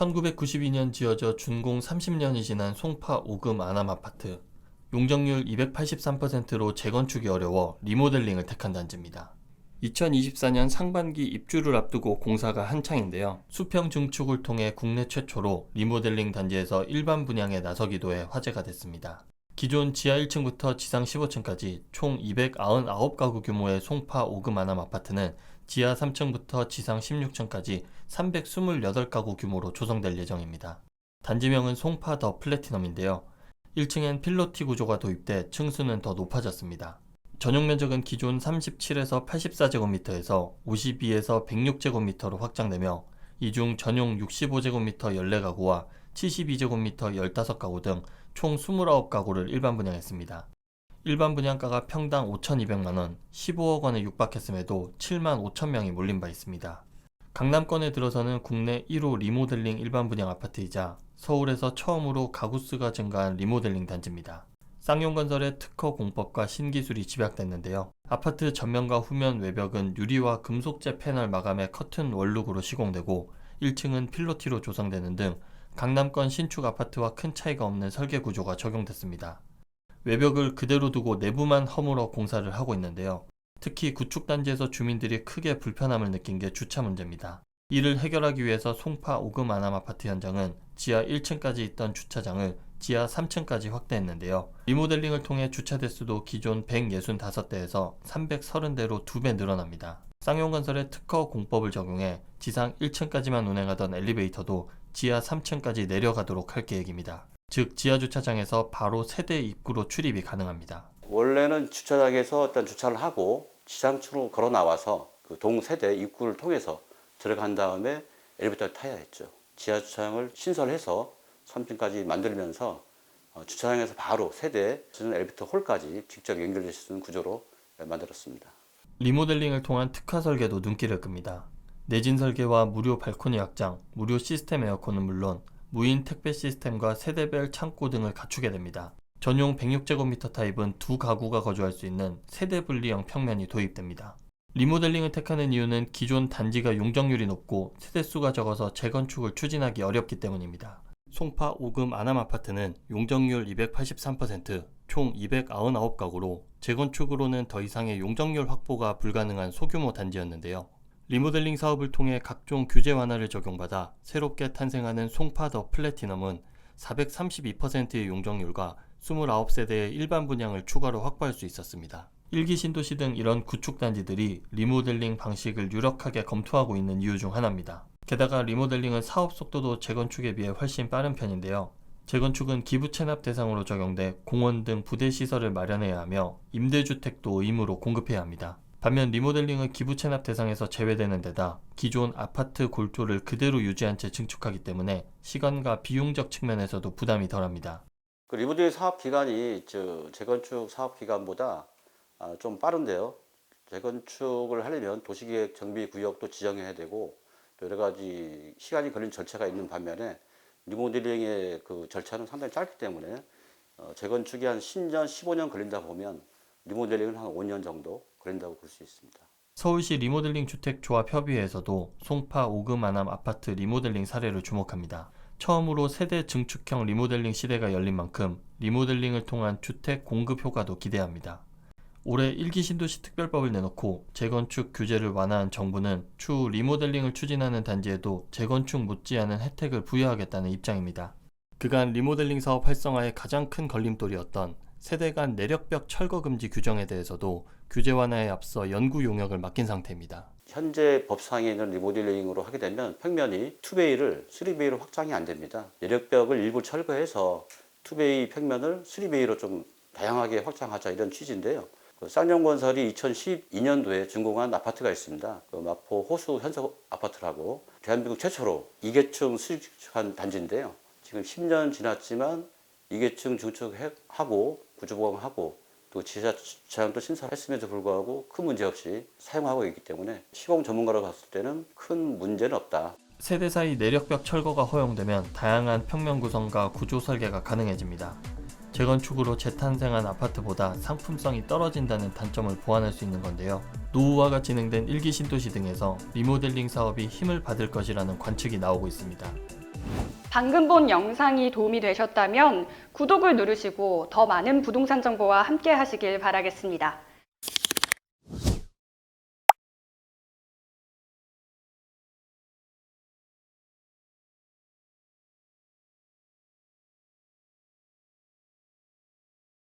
1992년 지어져 준공 30년이 지난 송파 오금 아남 아파트. 용적률 283%로 재건축이 어려워 리모델링을 택한 단지입니다. 2024년 상반기 입주를 앞두고 공사가 한창인데요. 수평 증축을 통해 국내 최초로 리모델링 단지에서 일반 분양에 나서기도 해 화제가 됐습니다. 기존 지하 1층부터 지상 15층까지 총 299가구 규모의 송파 오금 아남 아파트는 지하 3층부터 지상 16층까지 328가구 규모로 조성될 예정입니다. 단지명은 송파 더 플래티넘인데요. 1층엔 필로티 구조가 도입돼 층수는 더 높아졌습니다. 전용 면적은 기존 37에서 84제곱미터에서 52에서 106제곱미터로 확장되며 이 중 전용 65제곱미터 14가구와 72제곱미터 15가구 등 총 29가구를 일반 분양했습니다. 일반 분양가가 평당 5,200만 원, 15억 원에 육박했음에도 7만 5천 명이 몰린 바 있습니다. 강남권에 들어서는 국내 1호 리모델링 일반 분양 아파트이자 서울에서 처음으로 가구수가 증가한 리모델링 단지입니다. 쌍용건설의 특허 공법과 신기술이 집약됐는데요. 아파트 전면과 후면 외벽은 유리와 금속재 패널 마감의 커튼 원룩으로 시공되고 1층은 필로티로 조성되는 등 강남권 신축 아파트와 큰 차이가 없는 설계 구조가 적용됐습니다. 외벽을 그대로 두고 내부만 허물어 공사를 하고 있는데요. 특히 구축단지에서 주민들이 크게 불편함을 느낀 게 주차 문제입니다. 이를 해결하기 위해서 송파 오금 아남 아파트 현장은 지하 1층까지 있던 주차장을 지하 3층까지 확대했는데요. 리모델링을 통해 주차 대수도 기존 165대에서 330대로 2배 늘어납니다. 쌍용건설의 특허 공법을 적용해 지상 1층까지만 운행하던 엘리베이터도 지하 3층까지 내려가도록 할 계획입니다. 즉 지하 주차장에서 바로 세대 입구로 출입이 가능합니다. 원래는 주차장에서 일단 주차를 하고 지상층으로 걸어 나와서 그 동세대 입구를 통해서 들어간 다음에 엘리베이터를 타야 했죠. 지하 주차장을 신설해서 3층까지 만들면서 어, 주차장에서 바로 세대 저는 엘리베이터 홀까지 직접 연결될 수 있는 구조로 만들었습니다. 리모델링을 통한 특화 설계도 눈길을 끕니다. 내진 설계와 무료 발코니 확장, 무료 시스템 에어컨은 물론 무인 택배 시스템과 세대별 창고 등을 갖추게 됩니다. 전용 106제곱미터 타입은 두 가구가 거주할 수 있는 세대 분리형 평면이 도입됩니다. 리모델링을 택하는 이유는 기존 단지가 용적률이 높고 세대수가 적어서 재건축을 추진하기 어렵기 때문입니다. 송파 오금 아남 아파트는 용적률 283%, 총 299가구로 재건축으로는 더 이상의 용적률 확보가 불가능한 소규모 단지였는데요. 리모델링 사업을 통해 각종 규제 완화를 적용받아 새롭게 탄생하는 송파 더 플래티넘은 432%의 용적률과 29세대의 일반 분양을 추가로 확보할 수 있었습니다. 일기 신도시 등 이런 구축단지들이 리모델링 방식을 유력하게 검토하고 있는 이유 중 하나입니다. 게다가 리모델링은 사업 속도도 재건축에 비해 훨씬 빠른 편인데요. 재건축은 기부 체납 대상으로 적용돼 공원 등 부대 시설을 마련해야 하며 임대주택도 의무로 공급해야 합니다. 반면 리모델링은 기부 체납 대상에서 제외되는 데다 기존 아파트 골조를 그대로 유지한 채 증축하기 때문에 시간과 비용적 측면에서도 부담이 덜합니다. 그 리모델링 사업 기간이 저 재건축 사업 기간보다 아, 좀 빠른데요. 재건축을 하려면 도시계획 정비 구역도 지정해야 되고 또 여러 가지 시간이 걸리는 절차가 있는 반면에 리모델링의 그 절차는 상당히 짧기 때문에 어, 재건축이 한 10년, 15년 걸린다 보면 리모델링은 한 5년 정도 걸린다고 볼 수 있습니다. 서울시 리모델링 주택 조합 협의회에서도 송파 오금 아남 아파트 리모델링 사례를 주목합니다. 처음으로 세대 증축형 리모델링 시대가 열린 만큼 리모델링을 통한 주택 공급 효과도 기대합니다. 올해 일기 신도시 특별법을 내놓고 재건축 규제를 완화한 정부는 추후 리모델링을 추진하는 단지에도 재건축 못지않은 혜택을 부여하겠다는 입장입니다. 그간 리모델링 사업 활성화의 가장 큰 걸림돌이었던 세대 간 내력벽 철거 금지 규정에 대해서도 규제 완화에 앞서 연구 용역을 맡긴 상태입니다. 현재 법상에 있는 리모델링으로 하게 되면 평면이 2베이를 3베이로 확장이 안 됩니다. 내력벽을 일부 철거해서 2베이 평면을 3베이로 좀 다양하게 확장하자 이런 취지인데요. 그 쌍용건설이 2012년도에 준공한 아파트가 있습니다. 그 마포 호수 현석 아파트라고 대한민국 최초로 2계층 수축한 단지인데요. 지금 10년 지났지만 2계층 증축하고 구조보강하고 또 지하 주차장도 신설했음에도 불구하고 큰 문제 없이 사용하고 있기 때문에 시공 전문가로 봤을 때는 큰 문제는 없다. 세대 사이 내력벽 철거가 허용되면 다양한 평면 구성과 구조 설계가 가능해집니다. 재건축으로 재탄생한 아파트보다 상품성이 떨어진다는 단점을 보완할 수 있는 건데요. 노후화가 진행된 일기 신도시 등에서 리모델링 사업이 힘을 받을 것이라는 관측이 나오고 있습니다. 방금 본 영상이 도움이 되셨다면 구독을 누르시고 더 많은 부동산 정보와 함께 하시길 바라겠습니다.